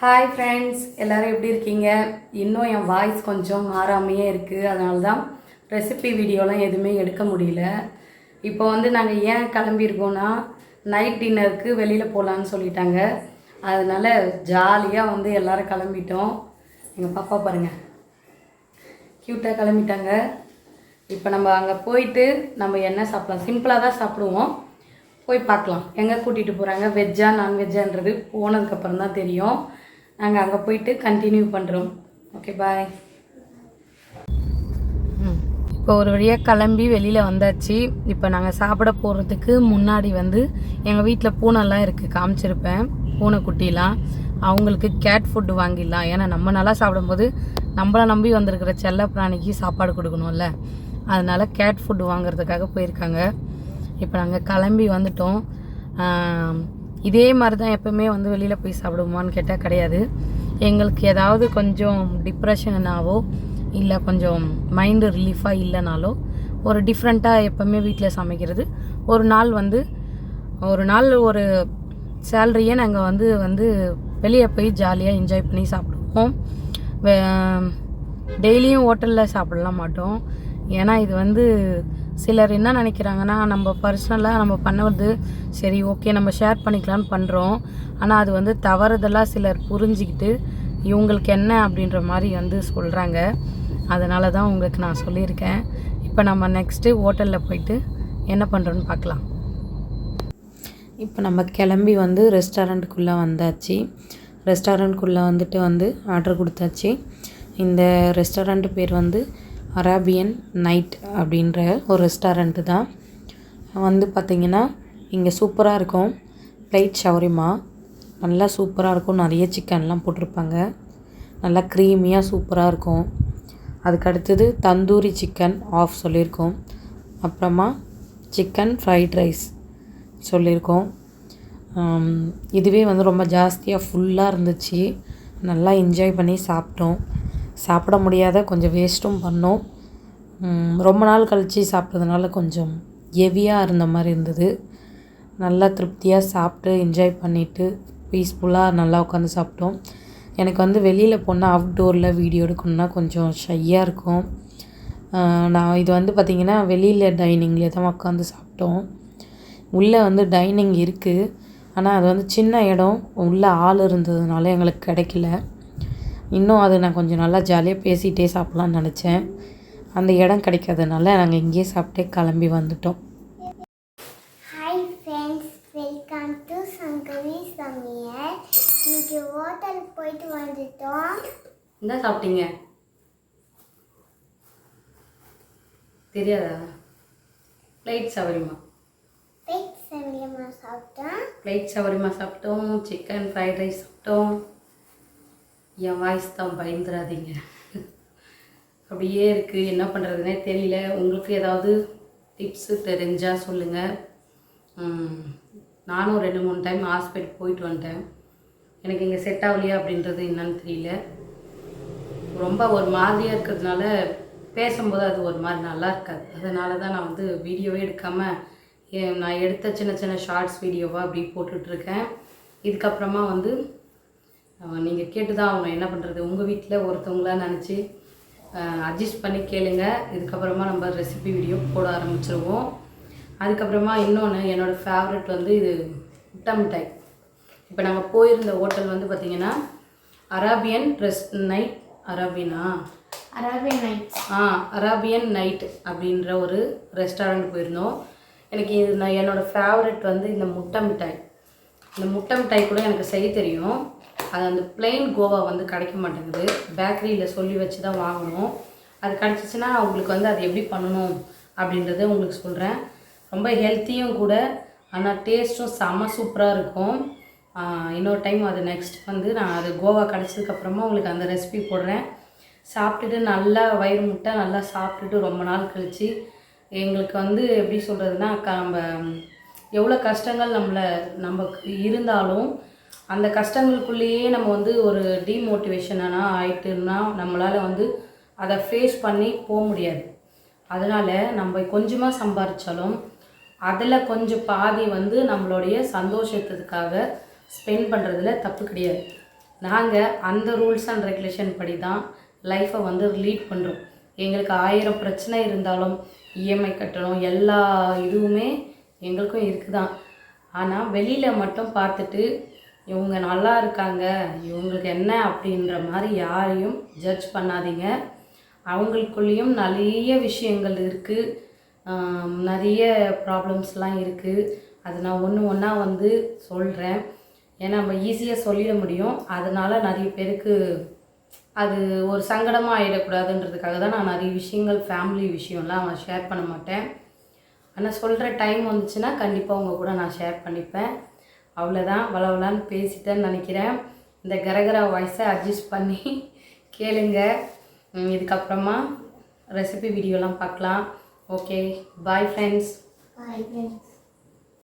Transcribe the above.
Hi friends எல்லோரும் எப்படி இருக்கீங்க? இன்னும் என் வாய்ஸ் கொஞ்சம் மாறாமையே இருக்குது அதனால தான் ரெசிபி வீடியோலாம் எதுவுமே எடுக்க முடியல. இப்போ வந்து நாங்கள் ஏன் கிளம்பியிருக்கோன்னா நைட் டின்னருக்கு வெளியில் போகலான்னு சொல்லிட்டாங்க. அதனால் ஜாலியாக வந்து எல்லோரும் கிளம்பிட்டோம். எங்கள் பாப்பா பாருங்கள் க்யூட்டாக கிளம்பிட்டாங்க. இப்போ நம்ம அங்கே போயிட்டு நம்ம என்ன சாப்பிட்லாம்? சிம்பிளாக தான் சாப்பிடுவோம். போய் பார்க்கலாம். எங்கே கூட்டிகிட்டு போகிறாங்க வெஜ்ஜா நான்வெஜ்ஜான்றது போனதுக்கப்புறம் தான் தெரியும். நாங்கள் அங்கே போயிட்டு கண்டினியூ பண்ணுறோம் ஓகே பாய் இப்போ ஒரு வழியாக கிளம்பி வெளியில் வந்தாச்சு. இப்போ நாங்கள் சாப்பிட போகிறதுக்கு முன்னாடி வந்து எங்கள் வீட்டில் பூனைலாம் இருக்குது காமிச்சிருப்பேன். பூனைக்குட்டிலாம். அவங்களுக்கு கேட் ஃபுட்டு வாங்கிடலாம். ஏன்னா நம்ம நல்லா சாப்பிடும்போது நம்மளை நம்பி வந்திருக்கிற செல்ல பிராணிக்கு சாப்பாடு கொடுக்கணும்ல. அதனால் கேட் ஃபுட்டு வாங்குறதுக்காக போயிருக்காங்க. இப்போ நாங்கள் கிளம்பி வந்துட்டோம். இதே மாதிரி தான் எப்போவுமே வந்து வெளியில் போய் சாப்பிடுவோமான்னு கேட்டால் கிடையாது. எங்களுக்கு ஏதாவது கொஞ்சம் டிப்ரெஷனாவோ இல்லை கொஞ்சம் மைண்டு ரிலீஃபாக இல்லைனாலோ ஒரு டிஃப்ரெண்ட்டாக எப்போவுமே வீட்டில் சமைக்கிறது. ஒரு நாள் வந்து ஒரு நாள் ஒரு சேலரியே நாங்கள் வந்து வந்து வெளியே போய் ஜாலியாக என்ஜாய் பண்ணி சாப்பிடுவோம். டெய்லியும் ஹோட்டலில் சாப்பிடலாம் மாட்டோம். ஏன்னா இது வந்து சிலர் என்ன நினைக்கிறாங்கன்னா நம்ம பர்சனலாக நம்ம பண்ணுறது சரி ஓகே நம்ம ஷேர் பண்ணிக்கலாம்னு பண்ணுறோம் ஆனால் அது வந்து தவறுதலாக சிலர் புரிஞ்சுக்கிட்டு இவங்களுக்கு என்ன அப்படின்ற மாதிரி வந்து சொல்கிறாங்க அதனால தான் உங்களுக்கு நான் சொல்லியிருக்கேன். இப்போ நம்ம நெக்ஸ்ட்டு ஹோட்டலில் போயிட்டு என்ன பண்ணுறோன்னு பார்க்கலாம். இப்போ நம்ம கிளம்பி வந்து ரெஸ்டாரண்ட்டுக்குள்ளே வந்தாச்சு. ரெஸ்டாரண்ட்குள்ளே வந்துட்டு வந்து ஆர்டர் கொடுத்தாச்சு. இந்த ரெஸ்டாரண்ட் பேர் வந்து அராபியன் நைட் அப்படின்ற ஒரு ரெஸ்டாரண்ட்டு தான். வந்து பார்த்திங்கன்னா இங்கே சூப்பராக இருக்கும். Plate shawarma. நல்லா சூப்பராக இருக்கும். நிறைய சிக்கன்லாம் போட்டிருப்பாங்க. நல்லா க்ரீமியாக சூப்பராக இருக்கும். அதுக்கு அடுத்தது தந்தூரி சிக்கன் ஆஃப் சொல்லியிருக்கோம். அப்புறமா சிக்கன் ஃப்ரைட் ரைஸ் சொல்லியிருக்கோம். இதுவே வந்து ரொம்ப ஜாஸ்தியாக ஃபுல்லாக இருந்துச்சு. நல்லா என்ஜாய் பண்ணி சாப்பிட்டோம். சாப்பிட முடியாத கொஞ்சம் வேஸ்ட்டும் பண்ணோம். ரொம்ப நாள் கழித்து சாப்பிட்டதுனால கொஞ்சம் ஹெவியாக இருந்த மாதிரி இருந்தது. நல்லா திருப்தியாக சாப்பிட்டு என்ஜாய் பண்ணிவிட்டு பீஸ்ஃபுல்லாக நல்லா உட்காந்து சாப்பிட்டோம். எனக்கு வந்து வெளியில் போனால் அவுட்டோரில் வீடியோ எடுக்கணுன்னா கொஞ்சம் ஷையாக இருக்கும். நான் இது வந்து பார்த்திங்கன்னா வெளியில் டைனிங்கில் தான் உட்காந்து சாப்பிட்டோம். உள்ளே வந்து டைனிங் இருக்குது ஆனால் அது வந்து சின்ன இடம். உள்ளே ஆள் இருந்ததுனால எங்களுக்கு கிடைக்கல. இன்னும் அது நான் கொஞ்சம் நல்லா ஜாலியாக பேசிகிட்டே சாப்பிட்லான்னு நினச்சேன். அந்த இடம் கிடைக்காதனால நாங்கள் இங்கேயே சாப்பிட்டே கிளம்பி வந்துட்டோம். Hi friends welcome to Sangavi சமையல் இன்னைக்கு ஹோட்டல் போயிட்டு வந்துட்டோம். என்ன சாப்பிட்டீங்க? தெரியாதா? பிளைட் சவரிமா. பெட் சமையமா சாப்பிட்டோம். பிளைட் சவரிமா சாப்பிட்டோம் சிக்கன் ஃப்ரைட் ரைஸ் சாப்பிட்டோம். என் வாய்ஸ் தான் பயந்துடாதீங்க அப்படியே இருக்குது என்ன பண்ணுறதுனே தெரியல. உங்களுக்கு ஏதாவது டிப்ஸு தெரிஞ்சால் சொல்லுங்கள் நானும் ரெண்டு மூணு டைம் ஹாஸ்பிட்டல் போயிட்டு வந்துட்டேன். எனக்கு இங்கே செட் ஆகலையா அப்படின்றது என்னன்னு தெரியல. ரொம்ப ஒரு மாதிரியாக இருக்கிறதுனால பேசும்போது அது ஒரு மாதிரி நல்லா இருக்காது. அதனால தான் நான் வந்து வீடியோவே எடுக்காமல் நான் எடுத்த சின்ன சின்ன ஷார்ட்ஸ் வீடியோவாக அப்படி போட்டுட்ருக்கேன் இதுக்கப்புறமா வந்து நீங்கள் கேட்டு தான் ஆகணும். என்ன பண்ணுறது உங்கள் வீட்டில் ஒருத்தவங்களா நினச்சி அட்ஜஸ்ட் பண்ணி கேளுங்க. இதுக்கப்புறமா நம்ம ரெசிபி வீடியோ போட ஆரம்பிச்சிருவோம். அதுக்கப்புறமா இன்னொன்று என்னோடய ஃபேவரட் வந்து இது முட்டை மிட்டாய். இப்போ நாங்கள் போயிருந்த ஹோட்டல் வந்து பார்த்திங்கன்னா அராபியன் ரெஸ்ட் நைட் அரேபியனா அரேபியன் நைட் ஆ அராபியன் நைட் அப்படின்ற ஒரு ரெஸ்டாரண்ட் போயிருந்தோம். எனக்கு இது நான் என்னோடய ஃபேவரட் வந்து இந்த முட்டை மிட்டாய். இந்த முட்டை மிட்டாய் கூட எனக்கு செய்ய தெரியும். அது அந்த பிளெயின் கோவா வந்து கிடைக்க மாட்டேங்குது. பேக்கரியில் சொல்லி வச்சு தான் வாங்கணும். அது கிடச்சிச்சின்னா உங்களுக்கு வந்து அது எப்படி பண்ணணும் அப்படின்றத உங்களுக்கு சொல்கிறேன் ரொம்ப ஹெல்த்தியும் கூட ஆனால் டேஸ்ட்டும் செம்ம சூப்பராக இருக்கும். இன்னொரு டைம் அது நெக்ஸ்ட் வந்து நான் அது கோவா கிடச்சதுக்கப்புறமா உங்களுக்கு அந்த ரெசிபி போடுறேன். சாப்பிட்டுட்டு நல்லா வயிறு முட்டை நல்லா சாப்பிட்டுட்டு ரொம்ப நாள் கழித்து எங்களுக்கு வந்து எப்படி சொல்கிறதுனா நம்ம எவ்வளோ கஷ்டங்கள் நம்மளை நமக்கு இருந்தாலும் அந்த கஷ்டங்களுக்குள்ளேயே நம்ம வந்து ஒரு டீமோட்டிவேஷனாக ஆயிட்டுன்னா நம்மளால் வந்து அதை ஃபேஸ் பண்ணி போக முடியாது. அதனால் நம்ம கொஞ்சமாக சம்பாரித்தாலும் அதில் கொஞ்சம் பாதி வந்து நம்மளுடைய சந்தோஷத்துக்காக ஸ்பெண்ட் பண்ணுறதுல தப்பு கிடையாது. நாங்கள் அந்த ரூல்ஸ் அண்ட் ரெகுலேஷன் படி தான் லைஃப்பை வந்து லீட் பண்ணுறோம் எங்களுக்கு ஆயிரம் பிரச்சனை இருந்தாலும் இஎம்ஐ கட்டணும் எல்லா இதுவுமே எங்களுக்கும் இருக்குது தான் ஆனால் வெளியில் மட்டும் பார்த்துட்டு இவங்க நல்லா இருக்காங்க இவங்களுக்கு என்ன அப்படின்ற மாதிரி யாரையும் ஜட்ஜ் பண்ணாதீங்க. அவங்களுக்குள்ளேயும் நிறைய விஷயங்கள் இருக்குது நிறைய ப்ராப்ளம்ஸ்லாம் இருக்குது அது நான் ஒன்று ஒன்றா வந்து சொல்கிறேன் ஏன்னா நம்ம ஈஸியாக சொல்லிட முடியும். அதனால் நிறைய பேருக்கு அது ஒரு சங்கடமாக ஆகிடக்கூடாதுன்றதுக்காக தான் நான் நிறைய விஷயங்கள் ஃபேமிலி விஷயம்லாம் நான் ஷேர் பண்ண மாட்டேன். ஆனால் சொல்கிற டைம் வந்துச்சுன்னா கண்டிப்பாக உங்கள் கூட நான் ஷேர் பண்ணிப்பேன். அவ்வளோதான் வளவலான்னு பேசிட்டேன்னு நினைக்கிறேன். இந்த கரகரா வாய்ஸை அட்ஜஸ்ட் பண்ணி கேளுங்க. இதுக்கப்புறமா ரெசிபி வீடியோலாம் பார்க்கலாம். Okay bye friends bye friends